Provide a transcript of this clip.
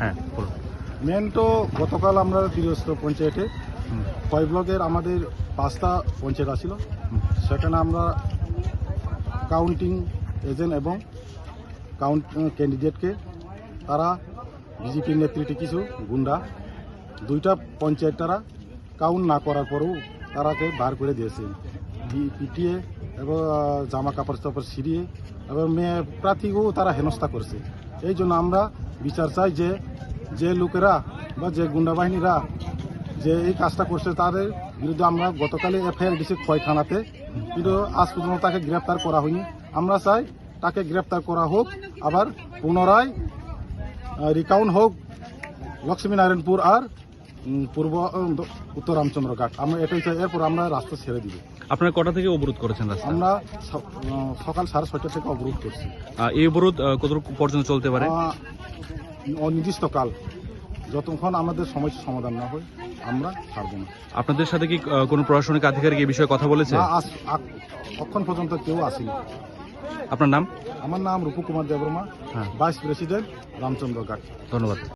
হ্যাঁ বলুন। মেন তো গতকাল আমরা তীরস্থ পঞ্চায়েতে ছয় ব্লকের আমাদের পাঁচটা পঞ্চায়েত আসছিল হুম, সেখানে আমরা কাউন্টিং এজেন্ট এবং কাউন্ট ক্যান্ডিডেটকে তারা বিজেপির নেতৃত্বে কিছু গুন্ডা দুইটা পঞ্চায়েত তারা কাউন্ট না করার পরেও তারাকে বার করে দিয়েছে। পিটিয়ে এবং জামা কাপড় চাপড় ছিঁড়িয়ে এবং মেয়ে প্রার্থীকেও তারা হেনস্থা করছে। এই জন্য আমরা বিচার চাই যে যে লোকেরা বা যে গুন্ডা বাহিনীরা যে এই কাজটা করছে, তাদের বিরুদ্ধে আমরা গতকালে এফআইআর দিছি ক্ষয় থানাতে, কিন্তু আজ পর্যন্ত তাকে গ্রেপ্তার করা হয়নি। আমরা চাই তাকে গ্রেপ্তার করা হোক, আবার পুনরায় রিকাউন্ট হোক লক্ষ্মীনারায়ণপুর আর পূর্ব উত্তর রামচন্দ্র ঘাট আমরা এটাই চাই এরপর আমরা রাস্তা ছেড়ে দিব। আপনারা কটা থেকে অবরোধ করেছেন রাস্তা? আমরা সকাল সাড়ে ছয়টা থেকে অবরোধ করছি। এই অবরোধ কত পর্যন্ত চলতে পারে? আহ, অনির্দিষ্টকাল যতক্ষণ আমাদের সমস্যার সমাধান না হয় আমরা ছাড়বো না। আপনাদের সাথে কি কোনো প্রশাসনিক আধিকারিক এই বিষয়ে কথা বলেছে? না আজ আক- অক্ষণ পর্যন্ত কেউ আসেনি। আপনার নাম? আমার নাম রূপু কুমার দেববর্মা হ্যাঁ। ভাইস প্রেসিডেন্ট রামচন্দ্র ঘাট ধন্যবাদ।